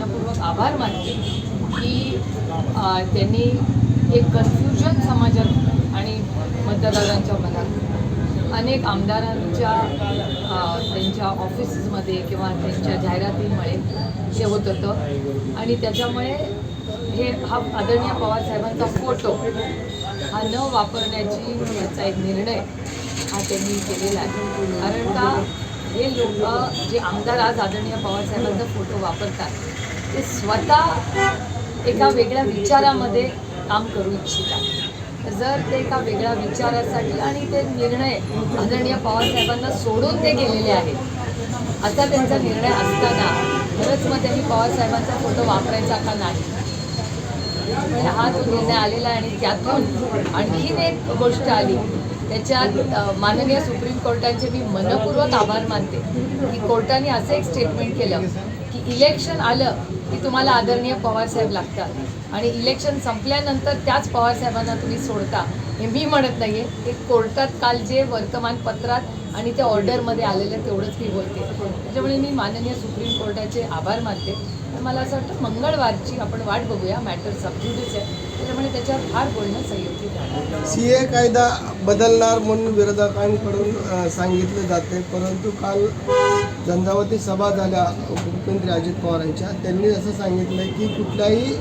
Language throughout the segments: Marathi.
मनपूर्वक आभार मानते की त्यांनी एक कन्फ्युजन समाजात आणि मतदारांच्या मनात अनेक आमदारांच्या त्यांच्या ऑफिसेसमध्ये किंवा त्यांच्या जाहिरातींमुळे हे होत होतं. आणि त्याच्यामुळे हे हा आदरणीय पवारसाहेबांचा फोटो हा न वापरण्याची याचा एक निर्णय हा त्यांनी केलेला आहे. कारण का हे लोक जे आमदार आज आदरणीय पवारसाहेबांचा फोटो वापरतात ते स्वतः एका वेगळ्या विचारामध्ये काम करू इच्छितात. जर ते एका वेगळ्या विचारासाठी आणि ते निर्णय आदरणीय पवारसाहेबांना सोडून ते गेलेले आहेत असा त्यांचा निर्णय असताना खरंच मग त्यांनी पवारसाहेबांचा फोटो वापरायचा का नाही? हा जो निर्णय आलेला आहे आणि त्यातून आणखीन एक गोष्ट आली. त्याच्यात माननीय सुप्रीम कोर्टाचे मी मनपूर्वक आभार मानते की कोर्टाने असं एक स्टेटमेंट केलं की इलेक्शन आलं की तुम्हाला आदरणीय पवारसाहेब लागतात. आणि इलेक्शन संपल्यानंतर त्याच पवारसाहेबांना तुम्ही सोडता. हे मी म्हणत नाही आहे ते कोर्टात काल जे वर्तमानपत्रात आणि त्या ऑर्डरमध्ये आलेलं तेवढंच मी बोलते. त्याच्यामुळे मी माननीय सुप्रीम कोर्टाचे आभार मानते. तर मला असं वाटतं मंगळवारची आपण वाट बघूया मॅटर सबज्युडिस आहे. त्याच्यामुळे त्याच्यावर फार बोलणं सी ए कायदा बदलणार म्हणून विरोधकांकडून सांगितलं जाते. परंतु काल झंझावती सभा झाल्या उपमुख्यमंत्री अजित पवारांच्या. त्यांनी असं सांगितलं की कुठल्याही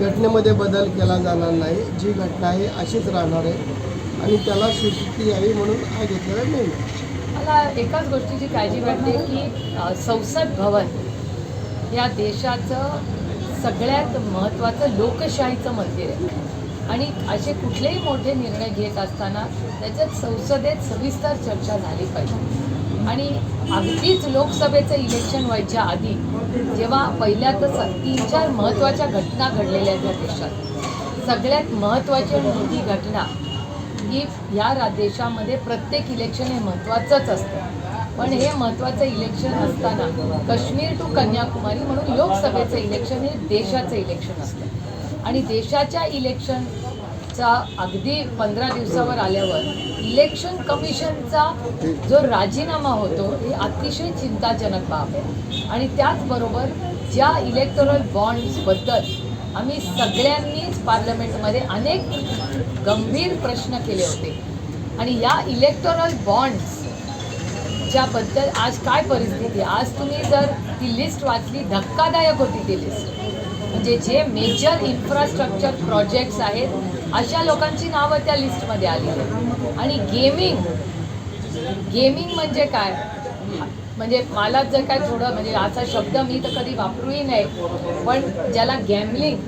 घटनेमध्ये बदल केला जाणार नाही. जी घटना आहे अशीच राहणार आहे. आणि त्याला स्वीकृती यावी म्हणून हा घेतलेला निर्णय. मला एकाच गोष्टीची काळजी वाटते की संसद भवन या देशाचं सगळ्यात महत्त्वाचं लोकशाहीचं मंदिर आहे. आणि असे कुठलेही मोठे निर्णय घेत असताना त्याच्यात संसदेत सविस्तर चर्चा झाली पाहिजे. आणि अगदीच लोकसभेचं इलेक्शन व्हायच्या आधी जेव्हा पहिल्या तर तीन चार महत्त्वाच्या घटना घडलेल्या आहेत या देशात. सगळ्यात महत्त्वाची आणि मोठी घटना ही ह्या देशामध्ये प्रत्येक इलेक्शन हे महत्त्वाचंच असतं. पण हे महत्त्वाचं इलेक्शन असताना काश्मीर टू कन्याकुमारी म्हणून लोकसभेचं इलेक्शन हे देशाचं इलेक्शन असतं. आणि देशाच्या इलेक्शनचा अगदी पंधरा दिवसावर आल्यावर इलेक्शन कमिशनचा जो राजीनामा होतो हे अतिशय चिंताजनक बाब आहे. आणि त्याचबरोबर ज्या इलेक्टोरल बॉन्ड्सबद्दल आम्ही सगळ्यांनीच पार्लमेंटमध्ये अनेक गंभीर प्रश्न केले होते. आणि या इलेक्टोरल बॉन्ड्स ज्याबद्दल आज काय परिस्थिती? आज तुम्ही जर ती लिस्ट वाचली धक्कादायक होती ती लिस्ट म्हणजे जे मेजर इन्फ्रास्ट्रक्चर प्रोजेक्ट्स आहेत अशा लोकांची नावं त्या लिस्टमध्ये आली आहेत. आणि गेमिंग गेमिंग म्हणजे काय? म्हणजे मला जर काय थोडं म्हणजे असा शब्द मी तर कधी वापरूही नाही पण ज्याला गॅमलिंग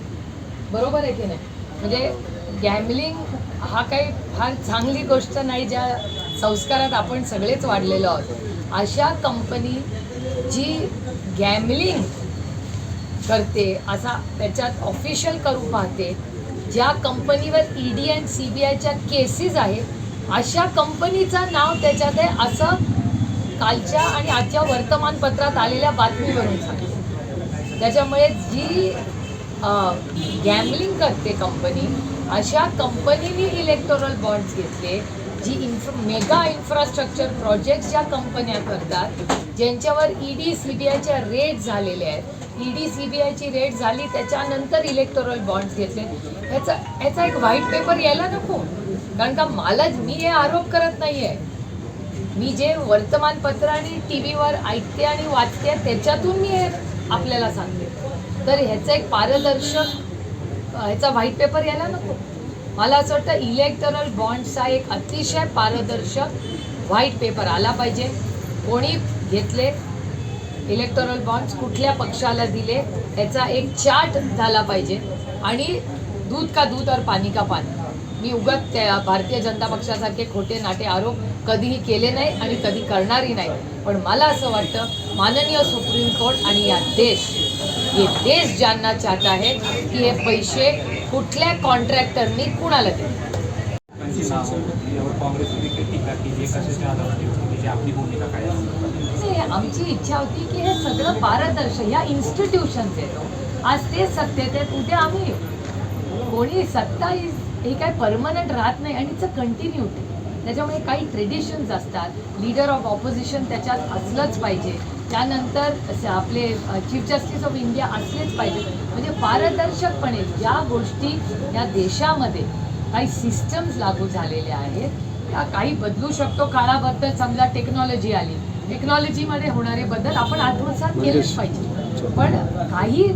बरोबर आहे की नाही? म्हणजे गॅमलिंग हा काही फार चांगली गोष्ट नाही ज्या संस्कारात आपण सगळेच वाढलेलो आहोत. अशा कंपनी जी गॅमलिंग करते असा त्याच्यात ऑफिशियल करू पाहते ज्या कंपनीवर E D and C B आयच्या केसेस आहेत अशा कंपनीचं नाव त्याच्यात आहे असं कालच्या आणि आजच्या वर्तमानपत्रात आलेल्या बातमीवरून सांगते. त्याच्यामुळे जी गॅमलिंग करते कंपनी अशा कंपनीने इलेक्टोरल बॉन्ड्स घेतले जी इन्फ्र मेगा इन्फ्रास्ट्रक्चर प्रोजेक्ट्स ज्या कंपन्या करतात ज्यांच्यावर ई डी सी बी आयच्या रेट झालेले आहेत. ई डी सी बी आयची रेट झाली त्याच्यानंतर इलेक्टोरल बॉन्ड्स घेतले. ह्याचा ह्याचा एक व्हाईट पेपर यायला नको. कारण का मला मी हे आरोप करत नाही आहे मी जे वर्तमानपत्र आणि टी व्हीवर ऐकते आणि वाचते त्याच्यातून मी हे आपल्याला सांगते. तर ह्याचा एक पारदर्शक ह्याचा व्हाईट पेपर यायला नको. मला असं वाटतं इलेक्टरल बॉन्डचा एक अतिशय पारदर्शक व्हाईट पेपर आला पाहिजे. कोणी घेतले इलेक्टोरल बॉन्ड्स कुठल्या पक्षाला दिले याचा एक चार्ट झाला पाहिजे. आणि दूध का दूध और पाणी का पाणी. मी उगत त्या भारतीय जनता पक्षासारखे खोटे नाटे आरोप कधीही केले नाही आणि कधी करणारही नाही. पण मला असं वाटतं माननीय सुप्रीम कोर्ट आणि या देश हे देश जानना चाहता है की हे पैसे कुठल्या कॉन्ट्रॅक्टरनी कुणाला आहे नाही, आमची इच्छा होती की हे सगळं पारदर्शक ह्या इन्स्टिट्यूशन्स येतो आज ते सत्तेत आहेत उद्या आम्ही. कोणी सत्ता इज हे काय परमनंट राहत नाही आणि इट्स कंटिन्युटी त्याच्यामुळे काही ट्रेडिशन्स असतात. लीडर ऑफ ऑपोजिशन त्याच्यात असलंच पाहिजे. त्यानंतर आपले चीफ जस्टिस ऑफ इंडिया असलेच पाहिजे. म्हणजे पारदर्शकपणे ज्या गोष्टी या देशामध्ये काही सिस्टम्स लागू झालेल्या आहेत. त्या काही बदलू शकतो. काळाबद्दल समजा टेक्नॉलॉजी आली. टेक्नॉलॉजीमध्ये होणारे बदल आपण आत्मसात केलेच पाहिजे. पण काही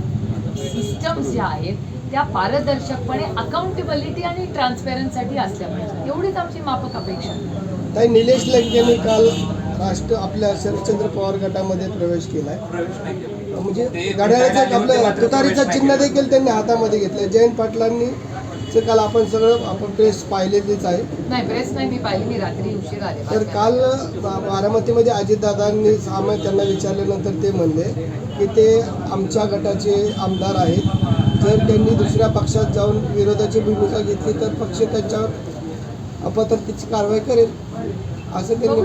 सिस्टम्स ज्या आहेत त्या पारदर्शकपणे अकाउंटेबिलिटी आणि ट्रान्सपेरन्सीसाठी असल्या पाहिजे. एवढीच आमची माफक अपेक्षा. ताई निलेश लंकेंनी काल राष्ट्र आपल्या शरदचंद्र पवार गटामध्ये प्रवेश केलाय. म्हणजे घड्याळाचं घड्याळ आपलं मात्र तुतारीचं चिन्ह नाही देखील त्यांनी हातामध्ये घेतलं जयंत पाटलांनी काल आपण सगळं आपण प्रेस पाहिलेलीच आहे. नाही प्रेस नाही मी पाहिली. मी रात्री उशीर आले. तर काल बारामतीमध्ये अजितदादांनी सामा त्यांना विचारल्यानंतर ते म्हणले की ते आमच्या गटाचे आमदार आहेत. जर त्यांनी दुसऱ्या पक्षात जाऊन विरोधाची भूमिका घेतली तर पक्ष त्यांच्यावर अपत्रतेची कारवाई करेल असं त्यांनी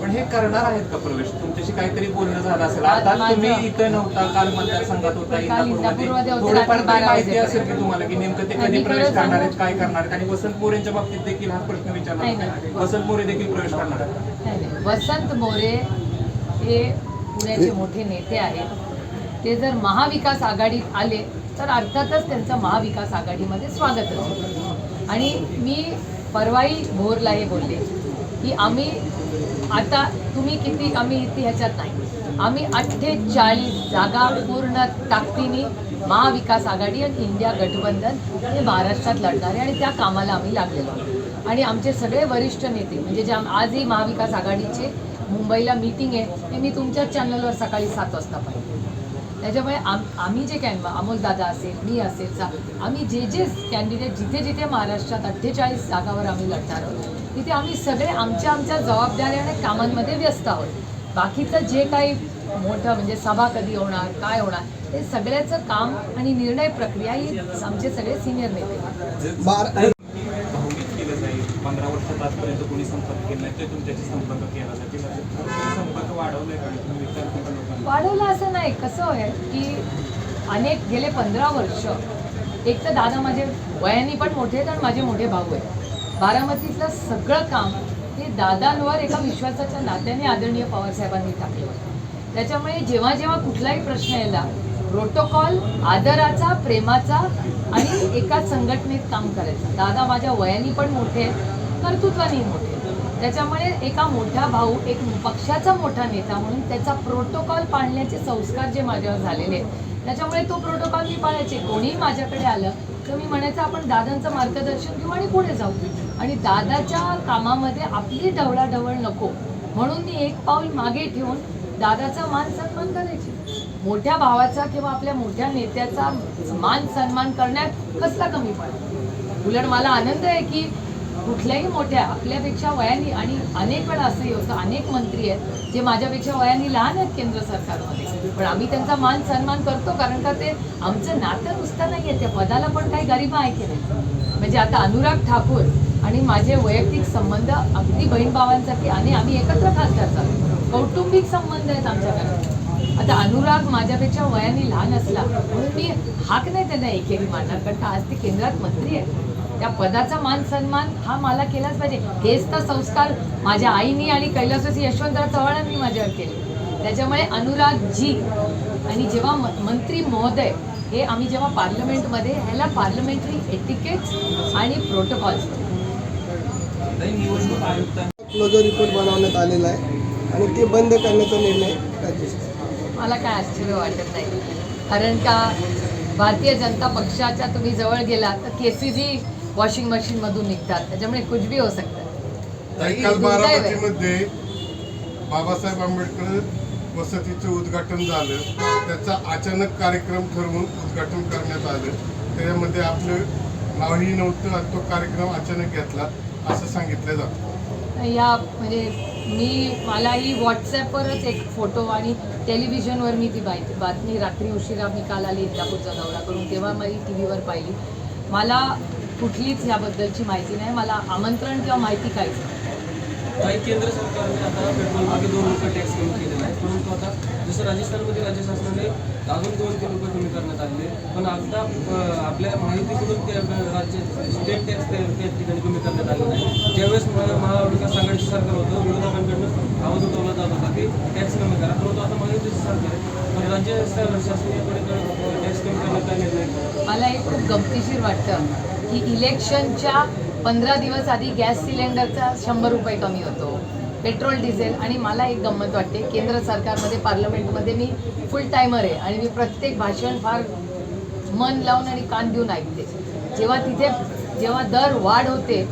पण हे करणार आहेत का प्रवेश तुमच्याशी काहीतरी बोलणं झालं असेल. आता तुम्ही इथं नव्हता काल मतदारसंघात होता इंदापूरमध्ये. थोडीफार माहिती. असेल की तुम्हाला की नेमकं ते कधी प्रवेश करणार आहेत? काय करणार आहेत? आणि वसंत मोरेंच्या बाबतीत देखील हा प्रश्न विचारला. वसंत मोरे देखील प्रवेश करणार आहेत वसंत मोरे हे पुण्याचे मोठे नेते आहेत. ते जर महाविकास आघाडीत आले तर अर्थातच त्यांचं महाविकास आघाडीमध्ये स्वागतच होतं. आणि मी परवाई भोरला हे बोलले की आम्ही आता तुम्ही किती आम्ही इथे ह्याच्यात नाही. आम्ही अठ्ठेचाळीस जागा पूर्ण ताकदीने महाविकास आघाडी आणि इंडिया गठबंधन हे महाराष्ट्रात लढणारे आणि त्या कामाला आम्ही लागलेलो आणि आमचे सगळे वरिष्ठ नेते म्हणजे जे आजही महाविकास आघाडीचे मुंबईला मीटिंग आहे ते मी तुमच्याच चॅनलवर सकाळी सात वाजता पाहिजे त्याच्यामुळे आम आम्ही जे कॅन अमोलदादा असेल मी असेल सा आम्ही जे जे कॅन्डिडेट जिथे जिथे महाराष्ट्रात अठ्ठेचाळीस जागावर आम्ही लढणार आहोत तिथे आम्ही सगळे आमच्या आमच्या जबाबदाऱ्या आणि कामांमध्ये व्यस्त आहोत. बाकीचं जे काही मोठं म्हणजे सभा कधी होणार काय होणार हे सगळ्याचं काम आणि निर्णय प्रक्रिया ही आमचे सगळे सिनियर नेते बार भावनिक केलं जाईल पंधरा वर्षात कोणी संपर्क केला नाही ते तुमच्याशी संपर्क केला म्हणजे संपर्क वाढवलाय का? तुम्ही लोकांना? वाढवलं असं नाही. कसं आहे की अनेक गेले पंधरा वर्ष. एक तर दादा माझे वयाने पण मोठे आहेत आणि माझे मोठे भाऊ आहेत. बारामतीतलं सगळं काम हे दादांवर एका विश्वासाच्या नात्याने आदरणीय पवारसाहेबांनी टाकलं त्याच्यामुळे जेव्हा जेव्हा कुठलाही प्रश्न यायला प्रोटोकॉल आदराचा प्रेमाचा आणि एका संघटनेत काम करायचं. दादा माझ्या वयाने पण मोठे आहेत. कर्तृत्वाने मोठे त्याच्यामुळे एका मोठा भाऊ एक पक्षाचा मोठा नेता म्हणून त्याचा प्रोटोकॉल पाळण्याचे संस्कार जे माझ्यावर झालेले आहेत. त्याच्यामुळे तो प्रोटोकॉल मी पाळायचे. कोणीही माझ्याकडे आलं तर मी म्हणायचं आपण दादांचं मार्गदर्शन घेऊ आणि पुढे जाऊ. आणि दादाच्या कामामध्ये आपली ढवळाढवळ नको. म्हणून मी एक पाऊल मागे ठेवून दादाचा मान सन्मान करायची. मोठ्या भावाचा किंवा आपल्या मोठ्या नेत्याचा मान सन्मान करण्यात कसला कमी पडला उलट मला आनंद आहे की कुठल्याही मोठ्या आपल्यापेक्षा वयाने आणि अनेक वेळा असंही होतं अनेक मंत्री आहेत जे माझ्यापेक्षा वयाने लहान आहेत केंद्र सरकारमध्ये. पण आम्ही त्यांचा मान सन्मान करतो कारण का ते आमचं नातं नुसतं नाही आहे त्या पदाला पण काही गरिबा आहे की नाही? म्हणजे आता अनुराग ठाकूर आणि माझे वैयक्तिक संबंध अगदी बहीण भावांसाठी आणि आम्ही एकत्र खासदार चालतो कौटुंबिक संबंध आहेत आमच्याकडे. आता अनुराग माझ्यापेक्षा वयाने लहान असला म्हणून मी हाक नाही त्यांना एकेरी मारणार कारण का आज ते केंद्रात मंत्री आहेत. त्या पदाचा मान सन्मान हा मला केलाच पाहिजे. हेच तर संस्कार माझ्या आईनी आणि कैलासवासी यशवंतराव चव्हाणांनी माझ्यावर केले. त्याच्यामुळे अनुराग जी आणि जेव्हा म- मंत्री महोदय हे आम्ही जेव्हा पार्लमेंटमध्ये ह्याला पार्लमेंटरी एटिकेट्स आणि प्रोटोकॉल्स. क्लोजर रिपोर्ट बनवण्यात आलेला आहे आणि ते बंद करण्याचा निर्णय मला काय आश्चर्य वाटत नाही. कारण का भारतीय जनता पक्षाच्या तुम्ही जवळ गेला तर केसीजी वॉशिंग मशीनमधून निघतात. त्याच्यामुळे कुछ भी हो सकतं ताई, काल बारामतीमध्ये बाबासाहेब आंबेडकर वसतीचं उद्घाटन झालं. त्याचा अचानक कार्यक्रम ठरवून उद्घाटन करण्यात आलं. त्याच्यामध्ये आपलं नावही नव्हतं आणि तो कार्यक्रम अचानक घेतला असं सांगितलं जातं. या म्हणजे मी मलाही व्हॉट्सॲपवरच एक फोटो आणि टेलिव्हिजनवर मी ती माहिती बातमी रात्री उशिरा मी काल आले इंदापूरचा दौरा करून तेव्हा मी टी व्हीवर पाहिली. मला कुठलीच याबद्दलची माहिती नाही. मला आमंत्रण किंवा माहिती काहीच नाही. काही केंद्र सरकारने आता पेट्रोल मागे दोन रुपये टॅक्स कमी केलेला आहे. परंतु आता जसं राजस्थानमध्ये राज्य शासनाने अजून दोन तीन रुपये कमी करण्यात आले पण आता आपल्या माहितीकडून ते राज्य स्टेट टॅक्स त्या ठिकाणी कमी करण्यात आले नाही ज्यावेळेस महा- महाविकास आघाडीचं सरकार होतं विरोधकांकडनं आवाज उठवला जात होता की टॅक्स कमी करा. परंतु आता महायुतीचं सरकार आहे. पण राज्य स- शासन याकडे टॅक्स कमी करण्याचा निर्णय. मला एक खूप गमतीशीर वाटतं. की इलेक्शनच्या पंधरा दिवस आधी गॅस सिलेंडरचा शंभर रुपये कमी होतो. पेट्रोल डिझेल आणि मला एक गंमत वाटते केंद्र सरकारमध्ये पार्लमेंटमध्ये मी फुल टायमर आहे आणि मी प्रत्येक भाषण फार मन लावून आणि कान देऊन ऐकते. जेव्हा तिथे जेव्हा दर वाढ होते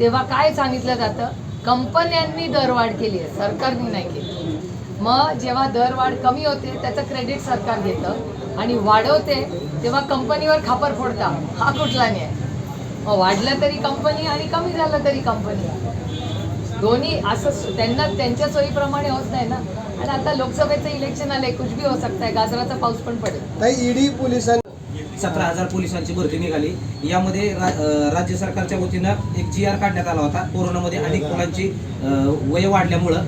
तेव्हा काय सांगितलं जातं? कंपन्यांनी दरवाढ केली आहे सरकारने नाही केली. मग जेव्हा दरवाढ कमी होते त्याचं क्रेडिट सरकार घेतं. आणि वाढवते तेव्हा कंपनीवर खापर फोडता. हा कुठला न्याय? मग वाढलं तरी कंपनी आणि कमी झालं तरी कंपनी. दोन्ही असं त्यांना त्यांच्या सोयीप्रमाणे होत नाही ना. आणि आता लोकसभेचं इलेक्शन आलंय कुछ भी हो सकता है. गाजराचा पाऊस पण पडेल. ताई ईडी पोलिसांनी सतरा हजार पोलिसांची भरती निघाली. यामध्ये रा- राज्य सरकारच्या वतीनं एक जी आर काढण्यात आला होता. कोरोनामध्ये अनेक मुलांची वय वाढल्यामुळं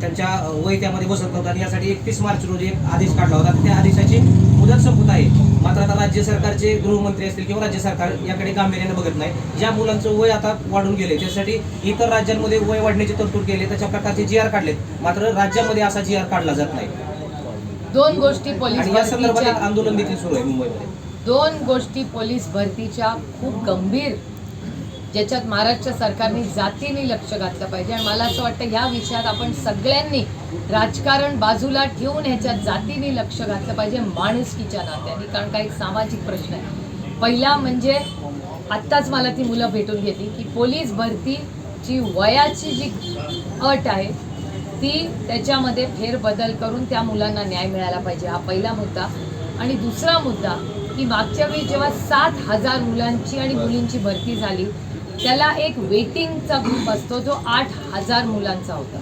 त्यांच्या वय त्यामध्ये बसत नव्हतं. आणि यासाठी एकतीस मार्च रोजी एक आदेश काढला होता. त्या आदेशाची मुदत संपत आहे. मात्र आता राज्य सरकारचे गृहमंत्री असतील किंवा राज्य सरकार याकडे गांभीर्याने बघत नाही. ज्या मुलांचं वय आता वाढून गेले त्यासाठी इतर राज्यांमध्ये वय वाढण्याची तरतूद केली त्याच्या प्रकारचे जी आर काढलेत. मात्र राज्यामध्ये असा जी आर काढला जात नाही. दोन गोष्टी पोलीस या संदर्भात आंदोलन देखील सुरू आहे मुंबईमध्ये. दोन गोष्टी पोलीस भरतीच्या खूप गंभीर ज्याच्यात महाराष्ट्र सरकारने जातीने लक्ष घातलं पाहिजे. आणि मला असं वाटतं ह्या विषयात आपण सगळ्यांनी राजकारण बाजूला ठेवून ह्याच्या जातीने लक्ष घातलं पाहिजे माणुसकीच्या नात्याने. कारण का एक सामाजिक प्रश्न आहे. पहिला म्हणजे आत्ताच मला ती मुलं भेटून घेतली की पोलीस भरतीची वयाची जी अट आहे ती त्याच्यामध्ये फेरबदल करून त्या मुलांना न्याय मिळाला पाहिजे. हा पहिला मुद्दा. आणि दुसरा मुद्दा की मागच्या वेळी जेव्हा सात हजार मुलांची आणि मुलींची भरती झाली त्याला एक वेटिंगचा ग्रुप असतो जो आठ हजार मुलांचा होता.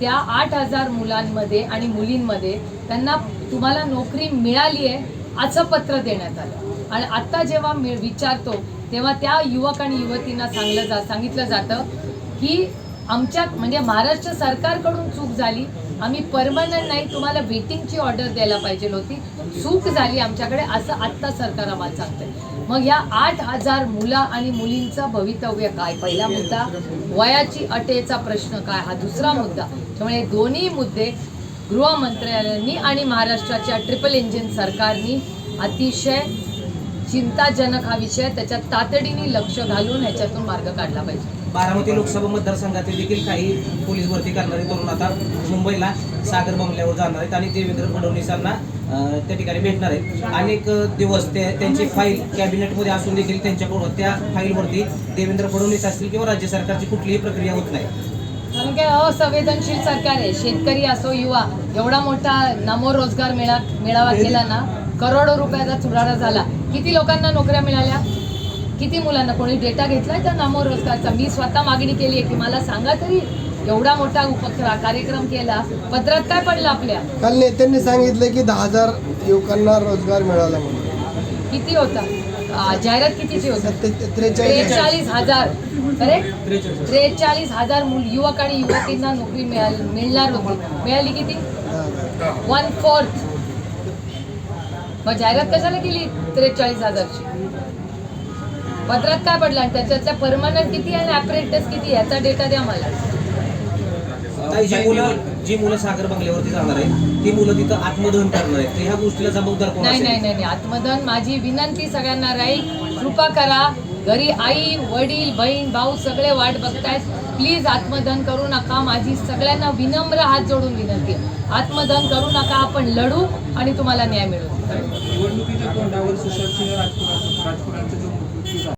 त्या आठ हजार मुलांमध्ये आणि मुलींमध्ये त्यांना तुम्हाला नोकरी मिळाली आहे असं पत्र देण्यात आलं. आणि आत्ता जेव्हा मी विचारतो तेव्हा त्या युवक आणि युवतींना सांगलं जा सांगितलं जातं की आमच्या म्हणजे महाराष्ट्र सरकारकडून चूक झाली. आम्ही परमनंट नाही तुम्हाला वेटिंगची ऑर्डर द्यायला पाहिजे होती. चूक झाली आमच्याकडे असं आत्ता सरकार आम्हाला सांगतंय. मग या आठ हजार मुलं आणि मुलींचा भवितव्य काय? पहिला मुद्दा वयाची अटेचा प्रश्न काय? हा दुसरा मुद्दा. त्यामुळे दोन्ही मुद्दे गृह मंत्रालयांनी आणि महाराष्ट्राच्या ट्रिपल इंजिन सरकारनी अतिशय चिंताजनक हा विषय त्याच्यात तातडीने लक्ष घालून ह्याच्यातून मार्ग काढला पाहिजे. बारामती लोकसभा मतदारसंघातील देखील काही पोलीस भरती करणारे तरुण आता मुंबईला सागर बंगल्यावर जाणार आहेत आणि देवेंद्र फडणवीसांना त्या ठिकाणी भेटणार आहेत. अनेक दिवस ते त्यांची फाईल कॅबिनेटमध्ये असून देखील त्यांच्याकडून त्या फाईलवरती देवेंद्र फडणवीस असतील किंवा राज्य सरकारची कुठलीही प्रक्रिया होत नाही. कारण की असंवेदनशील सरकार आहे. शेतकरी असो युवा एवढा मोठा नामो रोजगार मेळा मेळावा केला ना करोडो रुपयाचा चुराडा झाला किती लोकांना नोकऱ्या मिळाल्या? किती मुलांना? कोणी डेटा घेतलाय त्या नमो रोजगारचा? मी स्वतः मागणी केली आहे की मला सांगा तरी. एवढा मोठा उपक्र कार्यक्रम केला. पत्रात काय पडलं आपल्या? काल नेत्यांनी सांगितलं की दहा हजार युवकांना रोजगार मिळाला म्हणून. किती होता? जाहिरात कितीची होती? त्रेचाळीस हजार. करेक्ट त्रेचाळीस हजार. मुल- युवक आणि युवतींना नोकरी मिळाल मिळणार होती मिळाली किती. वन फोर्थ मग जाहिरात कशाला केली? त्रेचाळीस हजारची. पत्रात काय पडलं? आणि त्याच्यातल्या परमनंट किती आणि अप्रेंटिस किती याचा डेटा द्या मला. आता जी मुलं जी मुलं सागर बंगल्यावरती जाणार आहेत ती मुलं तिथं आत्मदहन करणार आहेत. तर ह्या गोष्टीला जबाबदार कोण नाही असेल? नाही नाही नाही. आत्मधन माझी विनंती सगळ्यांना राहील. कृपा करा. घरी आई वडील बहीण भाऊ सगळे वाट बघतायत. प्लीज आत्मधन करू नका. माझी सगळ्यांना विनम्र हात जोडून विनंती आहे. आत्मधन करू नका. आपण लढू आणि तुम्हाला न्याय मिळू. निवडणुकीच्या तोंडावर सुशांत राजकुमार राजकुमारांचा जो मृत्यू झाला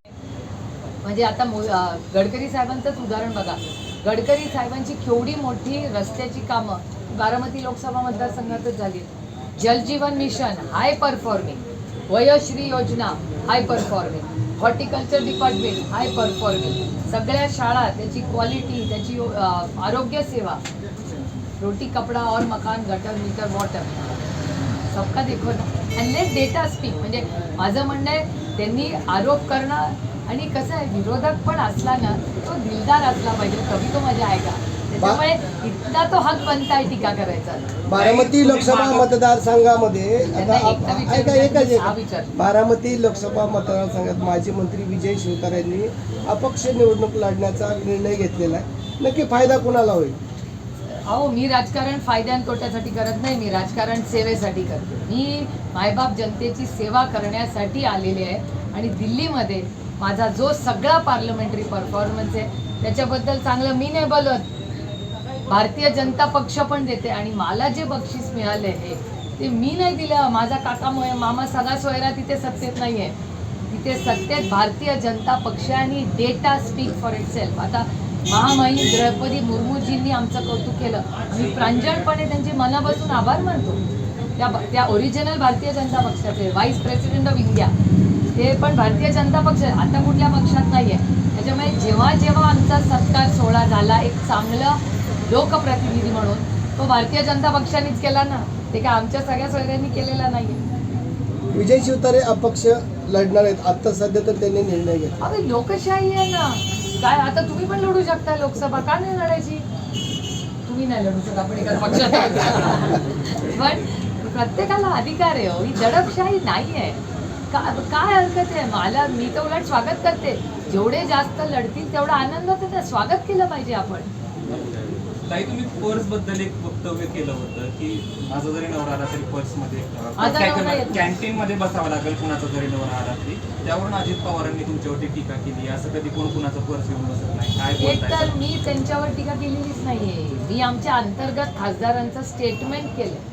म्हणजे आता मो- अं, गडकरी साहेबांचंच उदाहरण बघा. गडकरी साहेबांची केवढी मोठी रस्त्याची कामं बारामती लोकसभा मतदारसंघातच झाली. जलजीवन मिशन हाय परफॉर्मिंग वयश्री योजना high performing horticulture department high performing सगळ्या शाळा त्याची क्वालिटी त्याची आरोग्यसेवा आरोग्य सेवा. रोटी कपडा और मकान गटर मीटर वॉटर सबका देखो ना. अँड लेट डेटा स्पीक म्हणजे माझं म्हणणं आहे त्यांनी आरोप करणं आणि कसं आहे विरोधक पण असला ना तो दिलदार असला पाहिजे कवी तो मजा आहे का? त्याच्यामुळे इतका तो हक बनताय टीका करायचा. बारामती लोकसभा मतदारसंघामध्ये हा. बारामती लोकसभा मतदारसंघात माजी मंत्री विजय शिवतार यांनी अपक्ष निवडणूक लढण्याचा निर्णय घेतलेला आहे. नक्की फायदा कुणाला होईल? अहो मी राजकारण फायद्या आणि तोट्यासाठी करत नाही मी राजकारण सेवेसाठी करते. मी मायबाप जनतेची सेवा करण्यासाठी आलेली आहे आणि दिल्लीमध्ये माझा जो सगळा पार्लमेंटरी परफॉर्मन्स आहे त्याच्याबद्दल चांगलं मी नाही बोलत. भारतीय जनता पक्ष पण देते आणि मला जे बक्षीस मिळाले आहे ते मी नाही दिलं. माझा काका मामा सगळा सोयरा तिथे सत्तेत नाही आहे तिथे सत्तेत भारतीय जनता पक्ष आणि data speak for itself आता महामहिम द्रौपदी मुर्मूजींनी आमचं कौतुक केलं. मी प्रांजळपणे त्यांचे मनापासून आभार मानतो. त्या त्या ओरिजिनल भारतीय जनता पक्षाचे व्हाईस प्रेसिडेंट ऑफ इंडिया ते पण भारतीय जनता पक्ष. आता कुठल्या पक्षात नाही आहे त्याच्यामुळे जेव्हा जेव्हा आमचा सत्कार सोहळा झाला एक चांगलं लोकप्रतिनिधी म्हणून तो भारतीय जनता पक्षानेच केला ना. ते काय आमच्या सगळ्या सोयऱ्यांनी केलेला नाही विजय शिवतारे अपक्ष लढणार आहेत. आता सध्या तर त्यांनी निर्णय घेतला. अरे लोकशाही आहे ना. काय आता तुम्ही पण लढू शकता लोकसभा. का नाही लढायची? तुम्ही नाही लढू शकता. आपण एका पक्षात. पण प्रत्येकाला अधिकार आहे हो. ही दडपशाही नाही आहे का काय हरकत आहे? मला मी तर उलट स्वागत करते. जेवढे जास्त लढतील तेवढा आनंद होतो त्या स्वागत केलं पाहिजे आपण. ताई तुम्ही पर्सबद्दल एक वक्तव्य केलं होतं की माझा जरी नवरा आला तरी पर्समध्ये. कॅन्टीन मध्ये बसावं लागेल कुणाचा जरी नवरा आला तरी. त्यावरून अजित पवारांनी तुमच्यावरती टीका केली. असं कधी कोण कुणाचा पर्स घेऊन बसत नाही. काय एक तर मी त्यांच्यावर टीका केलेलीच नाहीये. मी आमच्या अंतर्गत खासदारांचं स्टेटमेंट केलं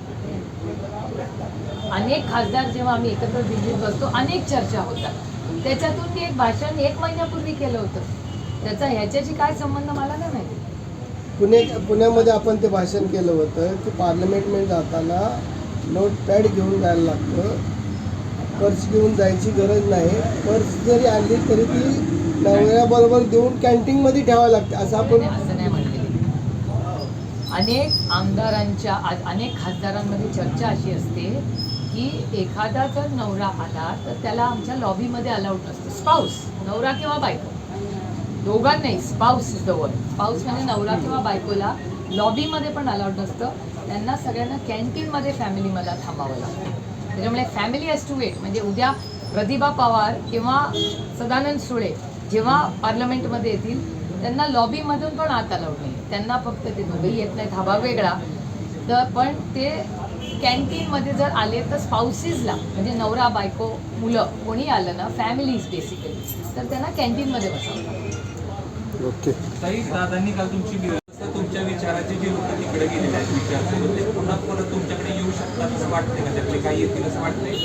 अनेक खासदार जेव्हा आम्ही एकत्र दिल्लीत बसतो अनेक चर्चा होतात. त्याच्यातून मी एक भाषण एक महिन्यापूर्वी केलं होतं. त्याचा ह्याच्याशी काय संबंध मला नाही माहिती. पुणे पुण्यामध्ये आपण ते भाषण केलं होतं की पार्लमेंटमध्ये जाताना नोट पॅड घेऊन जायला लागतं. पर्स घेऊन जायची गरज नाही. पर्स जरी आणली तरी ती नवऱ्याबरोबर देऊन कॅन्टीनमध्ये ठेवावी लागते असं आपण असं नाही म्हणलेली अनेक आमदारांच्या अनेक खासदारांमध्ये चर्चा अशी असते की एखादा जर नवरा आला तर त्याला आमच्या लॉबीमध्ये अलाउड नसतं. स्पाऊस नवरा किंवा बायको. दोघांनाही spouse is the word. Spouse म्हणजे नवरा किंवा बायकोला लॉबीमध्ये पण अलाउड नसतं. त्यांना सगळ्यांना कॅन्टीनमध्ये फॅमिली मला थांबावं लागतं. त्याच्यामुळे फॅमिली हॅज टू वेट म्हणजे उद्या प्रतिभा पवार किंवा सदानंद सुळे जेव्हा पार्लमेंटमध्ये येतील त्यांना लॉबीमधून पण आत अलाउड नाही. त्यांना फक्त ते दोघेही येत नाहीत. हा भाग वेगळा. तर पण ते कॅन्टीनमध्ये जर आले तर स्पाउसीसला म्हणजे नवरा बायको मुलं कोणी आलं ना फॅमिलीज बेसिकली तर त्यांना कॅन्टीनमध्ये बसावं लागतं. ओके दादांनी काल तुमची व्यवस्था तुमच्या विचाराचे जे लोक तिकडे गेलेले आहेत विचार ते पुन्हा परत तुमच्याकडे येऊ वाटतंय का त्यातले? काही येतील असं वाटतंय?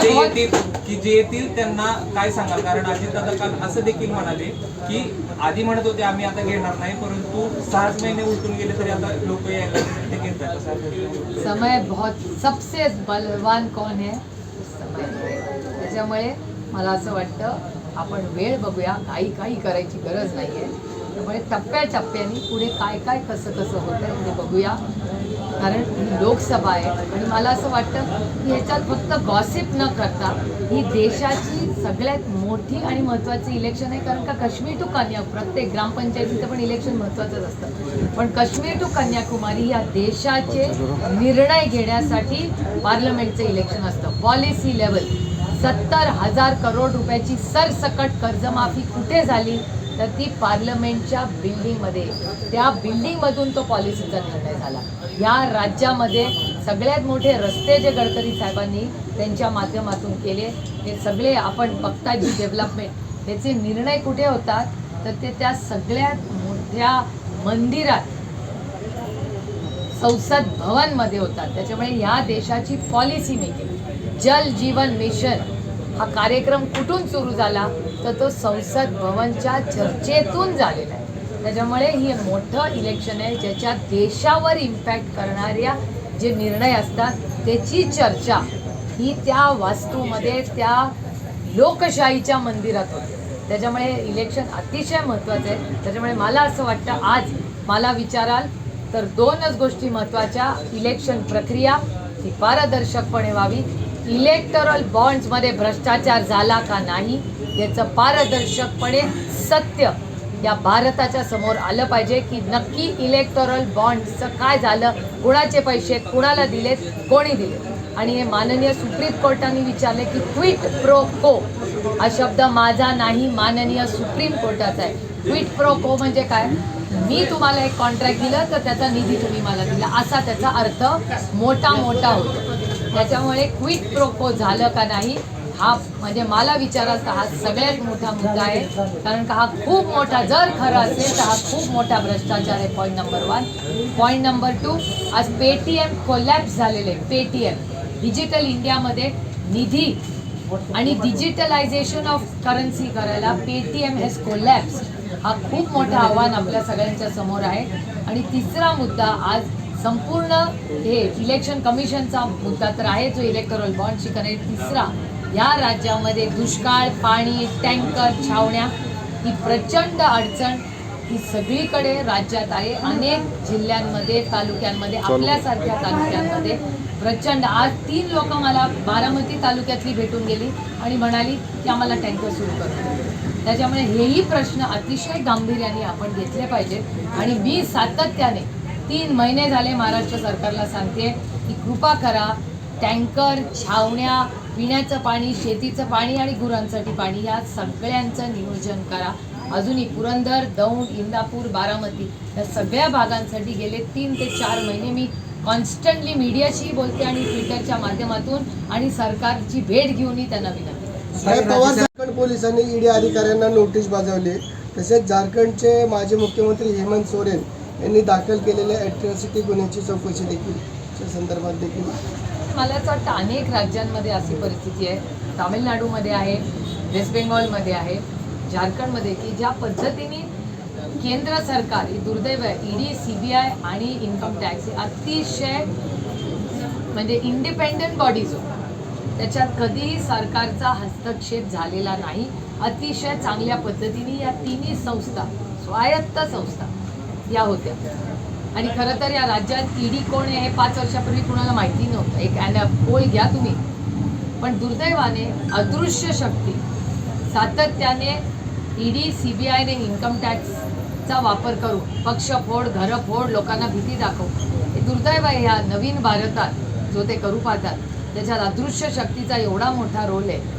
जे येतील की जे येतील त्यांना काय सांगाल? कारण अजित दादा काल असं देखील म्हणाले की आधी म्हणत होते आम्ही आता घेणार नाही परंतु सहाच महिने उलटून गेले तरी आता लोक यायला ते घेत आहेत असं अर्थात. समय बहुत सबसे बलवान कौन है? समय त्याच्यामुळे मला असं वाटतं आपण वेळ बघूया. काही काही करायची गरज नाही आहे त्यामुळे टप्प्याटप्प्याने पुढे काय काय कसं कसं होतं आहे ते बघूया. कारण लोकसभा आहे. आणि मला असं वाटतं की ह्याच्यात फक्त गॉसिप न करता ही देशाची सगळ्यात मोठी आणि महत्त्वाची इलेक्शन आहे. कारण का काश्मीर टू कन्या प्रत्येक ग्रामपंचायतीचं पण इलेक्शन महत्त्वाचंच असतं. पण काश्मीर टू कन्याकुमारी या देशाचे निर्णय घेण्यासाठी पार्लमेंटचं इलेक्शन असतं. पॉलिसी लेवल सत्तर हजार करोड रुपयाची सरसकट कर्जमाफी कुठे झाली? तर ती पार्लमेंटच्या बिल्डिंगमध्ये त्या बिल्डिंगमधून तो पॉलिसीचा निर्णय झाला. या राज्यामध्ये सगळ्यात मोठे रस्ते जे गडकरी साहेबांनी त्यांच्या माध्यमातून केले हे सगळे आपण बघता जी डेव्हलपमेंट. त्याचे निर्णय कुठे होतात? तर ते त्या सगळ्यात मोठ्या मंदिरात संसद भवनमध्ये होतात. त्याच्यामुळे या देशाची पॉलिसी मेकिंग जल जीवन मिशन हा कार्यक्रम कुठून सुरू झाला? तर तो संसद भवनच्या चर्चेतून झालेला आहे. त्याच्यामुळे ही मोठं इलेक्शन आहे ज्याच्या देशावर इम्पॅक्ट करणाऱ्या जे निर्णय असतात त्याची चर्चा ही त्या वास्तूमध्ये त्या लोकशाहीच्या मंदिरात होते. त्याच्यामुळे इलेक्शन अतिशय महत्त्वाचं आहे. त्याच्यामुळे मला असं वाटतं आज मला विचाराल तर दोनच गोष्टी महत्त्वाच्या. इलेक्शन प्रक्रिया ही पारदर्शकपणे व्हावी. इलेक्टरल बॉन्ड्समध्ये भ्रष्टाचार झाला का नाही? याचं पारदर्शकपणे सत्य या भारताच्या समोर आलं पाहिजे की नक्की इलेक्टोरल बॉन्डचं काय झालं कुणाचे पैसे कुणाला दिलेत कोणी दिले आणि हे माननीय सुप्रीम कोर्टाने विचारले की क्विट प्रो को हा शब्द माझा नाही माननीय सुप्रीम कोर्टाचा आहे. क्विट प्रो को म्हणजे काय? मी तुम्हाला एक कॉन्ट्रॅक्ट दिलं तर त्याचा निधी तुम्ही मला दिला. असा त्याचा अर्थ मोठा मोठा होतो. त्याच्यामुळे क्विक प्रोको झालं का नाही हा म्हणजे मला विचारायचा हा सगळ्यात मोठा मुद्दा आहे. कारण का हा खूप मोठा जर खरं असेल तर हा खूप मोठा भ्रष्टाचार आहे point number one point number two आज पेटीएम कोलॅप्स झालेले पेटीएम डिजिटल इंडियामध्ये निधी आणि डिजिटलायझेशन ऑफ करन्सी करायला पेटीएम हॅज कोलॅप्स हा खूप मोठं आव्हान आपल्या सगळ्यांच्या समोर आहे. आणि तिसरा मुद्दा आज संपूर्ण हे इलेक्शन कमिशनचा मुद्दा तर आहे जो इलेक्टोरल बॉन्डशी कनेक्ट तिसरा या राज्यामध्ये दुष्काळ पाणी टँकर छावण्या ही प्रचंड अडचण ही सगळीकडे राज्यात आहे. अनेक जिल्ह्यांमध्ये तालुक्यांमध्ये आपल्यासारख्या तालुक्यांमध्ये प्रचंड. आज तीन लोक मला बारामती तालुक्यातली भेटून गेली आणि म्हणाली की आम्हाला टँकर सुरू करू. त्याच्यामुळे हेही प्रश्न अतिशय गांभीर्याने आपण घेतले पाहिजेत. आणि मी सातत्याने तीन महिने झाले महाराष्ट्र सरकारला सांगते की कृपा करा टँकर छावण्या पिण्याचं पाणी शेतीचं पाणी आणि गुरांसाठी पाणी या सगळ्यांचं नियोजन करा. अजूनही पुरंदर दौंड इंदापूर बारामती या सगळ्या भागांसाठी गेले तीन ते चार महिने मी कॉन्स्टंटली मीडियाशी बोलते आणि ट्विटरच्या माध्यमातून आणि सरकारची भेट घेऊनही त्यांना विनंती साहेब पवार झारखंड पोलिसांनी ईडी अधिकाऱ्यांना नोटीस बजावली. तसेच झारखंडचे माजी मुख्यमंत्री हेमंत सोरेन यांनी दाखल केलेल्या अॅट्रॉसिटी गुन्ह्याची चौकशी देखील संदर्भात देखील मला असं वाटतं अनेक राज्यांमध्ये अशी परिस्थिती आहे. तामिळनाडूमध्ये आहे वेस्ट बेंगॉलमध्ये आहे झारखंडमध्ये की ज्या पद्धतीने केंद्र सरकार ही दुर्दैव आहे ईडी सी बी आय आणि इन्कम टॅक्स ही अतिशय म्हणजे इंडिपेंडंट बॉडीज त्याच्यात कधीही सरकारचा हस्तक्षेप झालेला नाही. अतिशय चांगल्या पद्धतीने या तिन्ही संस्था स्वायत्त संस्था या होत्या. आणि खरं तर या राज्यात ईडी कोण आहे हे पाच वर्षापूर्वी कुणाला माहिती नव्हतं. एक अँड पोल घ्या तुम्ही. पण दुर्दैवाने अदृश्य शक्ती सातत्याने ईडी सी बी आयने इन्कम टॅक्सचा वापर करून पक्ष फोड घरं फोड लोकांना भीती दाखव हे दुर्दैव आहे ह्या नवीन भारतात जो ते करू पाहतात. त्याच्यात अदृश्य शक्तीचा एवढा मोठा रोल आहे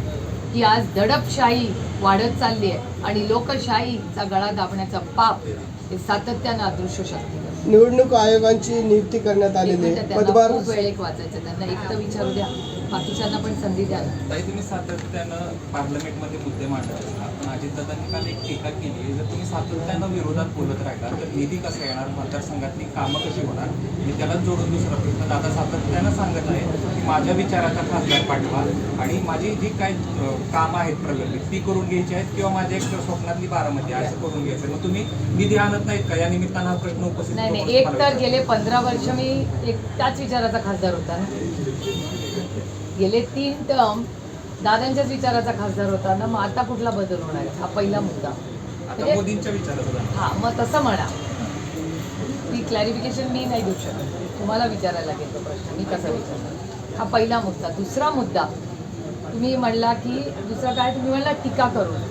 की आज दडपशाही वाढत चालली आहे आणि लोकशाहीचा गळा दाबण्याचा पाप हे सातत्यानं अदृश्य शक्ती निवडणूक आयोगांची नियुक्ती करण्यात आलेली आहे. त्यांना पदभार खूप वेळ एक वाचायचं त्यांना एक तर विचारू द्या. बाकीच्यांना पण संधी द्या. ताई तुम्ही सातत्यानं पार्लमेंटमध्ये मुद्दे मांडत असता. पण अजितदादांनी काल एक टीका केली. जर तुम्ही सातत्यानं विरोधात बोलत राहिला तर निधी कसा येणार? मतदारसंघातली कामं कशी होणार? मी त्याला जोडून दुसरा प्रश्न दादा सातत्यानं सांगत आहे की माझ्या विचाराचा खासदार पाठवा आणि माझी जी काय कामं आहेत प्रलंबित ती करून घ्यायची आहेत किंवा माझ्या एक स्वप्नातली बारामती असं करून घ्यायचं मग तुम्ही निधी आणत नाहीत का? या निमित्तानं हा प्रश्न उपस्थित नाही एक तर गेले पंधरा वर्ष मी एक त्याच विचाराचा खासदार होता ना. गेले तीन टर्म दादांच्याच विचाराचा खासदार होता. ना मग आता कुठला बदल होणार आहे? हा पहिला मुद्दा. म्हणजे मोदींच्या विचाराचा झाला. हा मग तसं म्हणा. ती क्लॅरिफिकेशन मी नाही देऊ शकत. तुम्हाला विचारायला लागेल तो प्रश्न. मी कसा विचारणार? हा पहिला मुद्दा. दुसरा मुद्दा तुम्ही म्हणला की दुसरा काय? तुम्ही म्हणला टीका करून.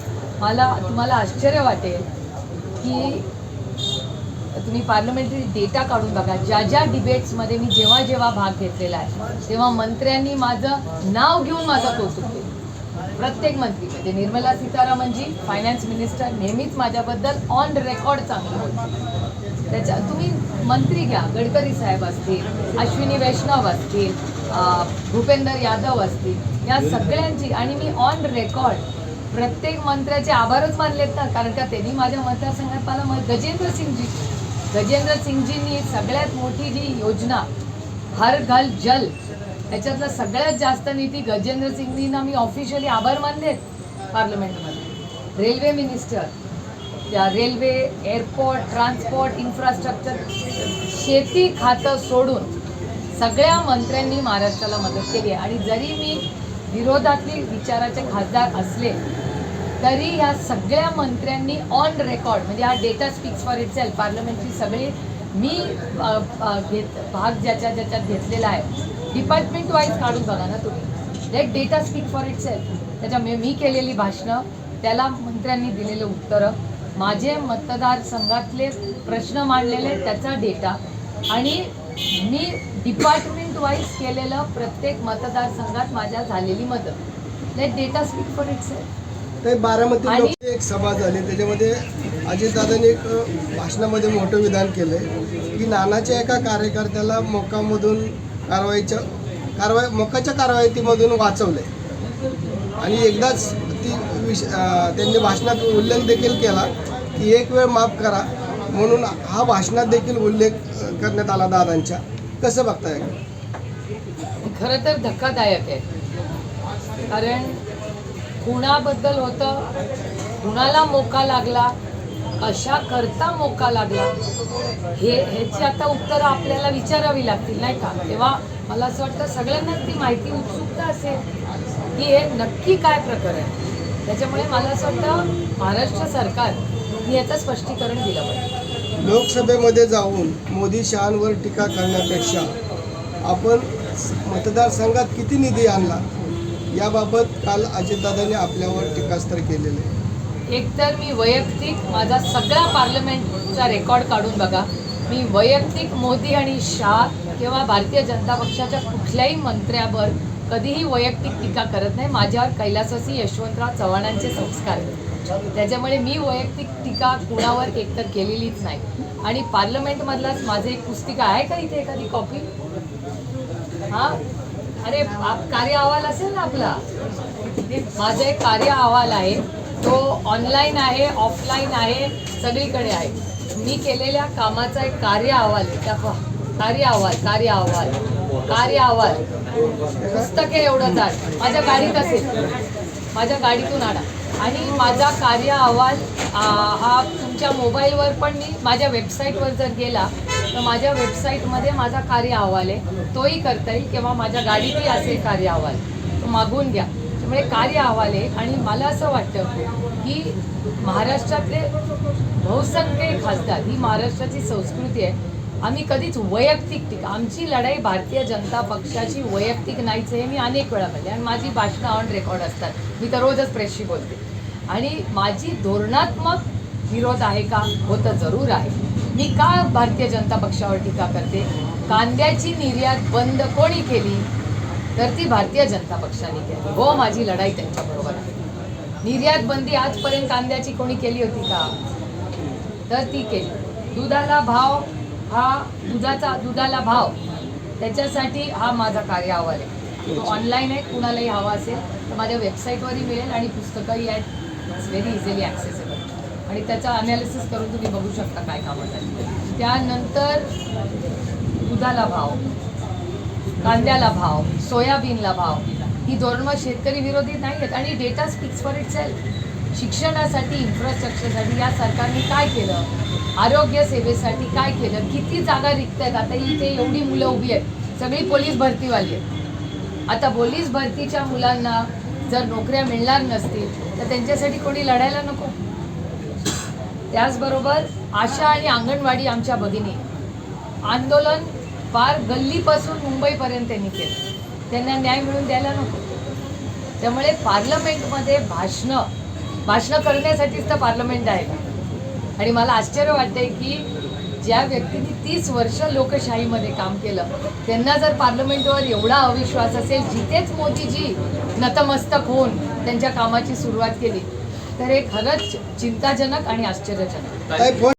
मला तुम्हाला आश्चर्य वाटेल की तुम्ही पार्लमेंटरी डेटा काढून बघा. ज्या ज्या डिबेट्समध्ये मी जेव्हा जेव्हा भाग घेतलेला आहे तेव्हा मंत्र्यांनी माझं नाव घेऊन माझं कौतुक केलं. प्रत्येक मंत्री म्हणजे निर्मला सीतारामनजी फायनान्स मिनिस्टर नेहमीच माझ्याबद्दल ऑन रेकॉर्ड चांगलं होतं त्याच्या तुम्ही मंत्री घ्या. गडकरी साहेब असतील अश्विनी वैष्णव असतील भूपेंदर यादव असतील या सगळ्यांची आणि मी ऑन रेकॉर्ड प्रत्येक मंत्र्याचे आभारच मानलेत ना कारण का त्यांनी माझ्या मतदारसंघात मला म- गजेंद्र सिंगजी गजेंद्र सिंगजींनी सगळ्यात मोठी जी योजना हर घाल जल त्याच्यातला सगळ्यात जास्त निधी गजेंद्र सिंगजींना मी ऑफिशियली आभार मानलेत पार्लमेंटमध्ये. रेल्वे मिनिस्टर त्या रेल्वे एअरपोर्ट ट्रान्सपोर्ट इन्फ्रास्ट्रक्चर शेती खातं सोडून सगळ्या मंत्र्यांनी महाराष्ट्राला मदत केली आहे. आणि जरी मी विरोधातली विचाराचे खासदार असले तरी ह्या सगळ्या मंत्र्यांनी ऑन रेकॉर्ड म्हणजे हा data speaks for itself पार्लमेंटची सगळी मी घेत भाग ज्याच्या ज्याच्यात घेतलेला आहे डिपार्टमेंट वाईज काढून बघा ना तुम्ही. Let data speak for itself त्याच्यामुळे मी केलेली भाषणं त्याला मंत्र्यांनी दिलेले उत्तरं माझे मतदारसंघातले प्रश्न मांडलेले त्याचा डेटा आणि मी डिपार्टमेंट वाईज केलेलं प्रत्येक मतदारसंघात माझ्या झालेली मदत. Let data speak for itself ते बारामती आणि- एक सभा झाली. त्याच्यामध्ये अजितदादांनी एक भाषणामध्ये मोठं विधान केलं आहे की नानाच्या एका कार्यकर्त्याला मोकामधून कारवाईच्या कारवाई मोकाच्या कारवाईतीमधून वाचवलं आहे आणि एकदाच ती विष त्यांनी भाषणात उल्लेख देखील केला की एक वेळ माफ करा म्हणून हा भाषणात देखील उल्लेख करण्यात आला दादांच्या. कसं बघताय? खरं तर धक्कादायक आहे. कारण कुणाबद्दल होतं. कुणाला मोका लागला. कशा करता मोका लागला? हे ह्याची आता उत्तरं आपल्याला विचारावी लागतील नाही का? तेव्हा मला असं वाटतं सगळ्यांनाच ती माहिती उत्सुकता असेल की हे नक्की काय प्रकरण आहे. त्याच्यामुळे मला असं वाटतं महाराष्ट्र सरकार याचं स्पष्टीकरण दिलं पाहिजे. लोकसभेमध्ये जाऊन मोदी शहांवर टीका करण्यापेक्षा आपण मतदारसंघात किती निधी आणला? याबाबत काल अजितदादांनी आपल्यावर टीकास्त्र केलेले आहे. एकतर मी वैयक्तिक माझा सगळा पार्लमेंटचा रेकॉर्ड काढून बघा. मी वैयक्तिक मोदी आणि शाह किंवा भारतीय जनता पक्षाच्या कुठल्याही मंत्र्यावर कधीही वैयक्तिक टीका करत नाही. माझ्यावर कैलासवासी यशवंतराव चव्हाणांचे संस्कार त्याच्यामुळे मी वैयक्तिक टीका कुणावर एकतर केलेलीच नाही. आणि पार्लमेंटमधलाच माझे एक पुस्तिका आहे का इथे एखादी कॉपी? हां? अरे आप- कार्य अहवाल असेल ना आपला. माझा एक कार्य अहवाल आहे. तो ऑनलाईन आहे ऑफलाईन आहे सगळीकडे आहे. मी केलेल्या कामाचा एक कार्य अहवाल आहे. दाखवा कार्य अहवाल कार्य अहवाल कार्य अहवाल. पुस्तक आहे एवढं जाड माझ्या गाडीत असेल. माझ्या गाडीतून आणा. आणि माझा कार्य अहवाल हा तुमच्या मोबाईलवर पण मी माझ्या वेबसाईटवर जर गेला तर माझ्या वेबसाईटमध्ये माझा कार्य अहवाल आहे. तोही करता येईल किंवा माझ्या गाडीतही असेल कार्य अहवाल तो मागून घ्या. त्यामुळे कार्य अहवाल आहे आणि मला असं वाटतं की महाराष्ट्रातले बहुसंख्य खासदार ही महाराष्ट्राची संस्कृती आहे. आम्ही कधीच वैयक्तिक टीका आमची लढाई भारतीय जनता पक्षाची वैयक्तिक नाहीच आहे. मी अनेक वेळा म्हणले आणि माझी भाषणं ऑन रेकॉर्ड असतात. मी तर रोजच प्रेसशी बोलते. आणि माझी धोरणात्मक विरोध आहे का? होतं जरूर आहे. मी का भारतीय जनता पक्षावर टीका करते. कांद्याची निर्यात बंद कोणी केली? तर ती भारतीय जनता पक्षाने केली. हो माझी लढाई त्यांच्याबरोबर आहे. निर्यात बंदी आजपर्यंत कांद्याची कोणी केली होती का? तर ती केली. दुधाला भाव हा दुधाचा दुधाला भाव त्याच्यासाठी हा माझा कार्य आहे. तो ऑनलाईन आहे कुणालाही हवा असेल तर माझ्या वेबसाईटवरही मिळेल आणि पुस्तकंही आहेत. इट्स व्हेरी इझिली ॲक्सेस आणि त्याचा अनालिसिस करून तुम्ही बघू शकता काय कामं झाली त्यानंतर दुधाला भाव कांद्याला भाव सोयाबीनला भाव ही धोरणं शेतकरी विरोधी नाही आहेत आणि data speaks for itself शिक्षणासाठी इन्फ्रास्ट्रक्चरसाठी या सरकारने काय केलं? आरोग्य सेवेसाठी काय केलं? किती जागा रिक्त आहेत आता इथे एवढी मुलं उभी आहेत. सगळी पोलीस भरतीवाली आहेत. आता पोलीस भरतीच्या मुलांना जर नोकऱ्या मिळणार नसतील तर त्यांच्यासाठी कोणी लढायला नको. त्याचबरोबर आशा आणि अंगणवाडी आमच्या भगिनी. आंदोलन फार गल्लीपासून मुंबईपर्यंत त्यांनी केलं. त्यांना न्याय मिळून द्यायला नको. त्यामुळे पार्लमेंटमध्ये भाषणं भाषणं करण्यासाठीच तर पार्लमेंट आहे. आणि मला आश्चर्य वाटतंय की ज्या व्यक्तींनी तीस वर्ष लोकशाहीमध्ये काम केलं त्यांना जर पार्लमेंटवर एवढा अविश्वास असेल जिथेच मोदीजी नतमस्तक होऊन त्यांच्या कामाची सुरुवात केली तर हे खरंच चिंताजनक आणि आश्चर्यजनक.